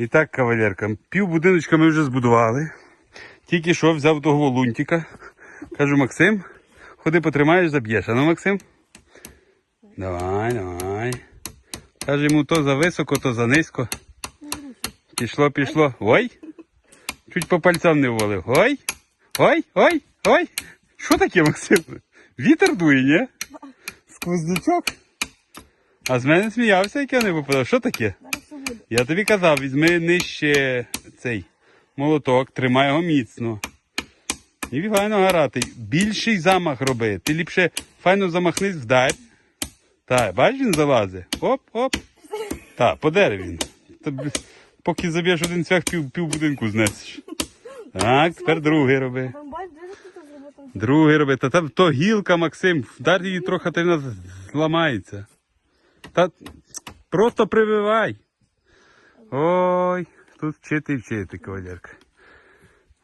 І так, кавалерка, пів будиночка ми вже збудували. Тільки що взяв того лунтика. Кажу, Максим, ходи потримаєш, заб'єш. А ну, Максим? Давай, давай. Каже йому то за високо, то за низько. Пішло, пішло. Ой! Чуть по пальцям не ввалив. Ой! Ой, ой, ой! Що таке, Максим? Вітер дує, ні? Сквознячок? А з мене сміявся, як я не попадав. Що таке? Я тобі казав, візьми нижче цей молоток, тримай його міцно. І файно гарати. Більший замах роби. Ти ліпше файно замахнись, вдарь. Так, бачиш, він залазить. Оп, оп. Так, по дереві він. Тобі, поки заб'єш один цвях, пів, пів будинку знесеш. Так, тепер другий роби. Другий роби. Та там то гілка, Максим. Вдар її трохи, та вона зламається. Та просто прививай. Тут вчити і вчити, кавалерка.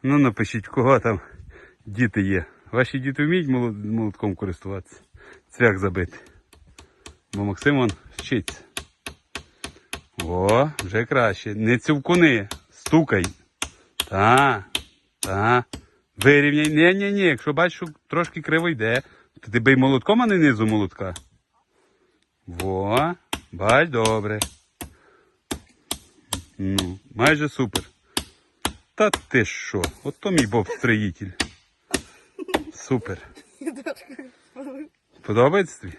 Ну, напишіть, кого там діти є. Ваші діти вміють молотком користуватися? Цвях забити. Бо Максим он вчиться. О, вже краще. Не цівкуни, стукай. Та, та. Вирівняй. Ні, ні, ні. Якщо бачиш, що трошки криво йде, то ти бий молотком, а не низу молотка. Во, бач, добре. Ну, майже супер. Та ти що? От то мій боб строїтель. Супер. Подобається тобі?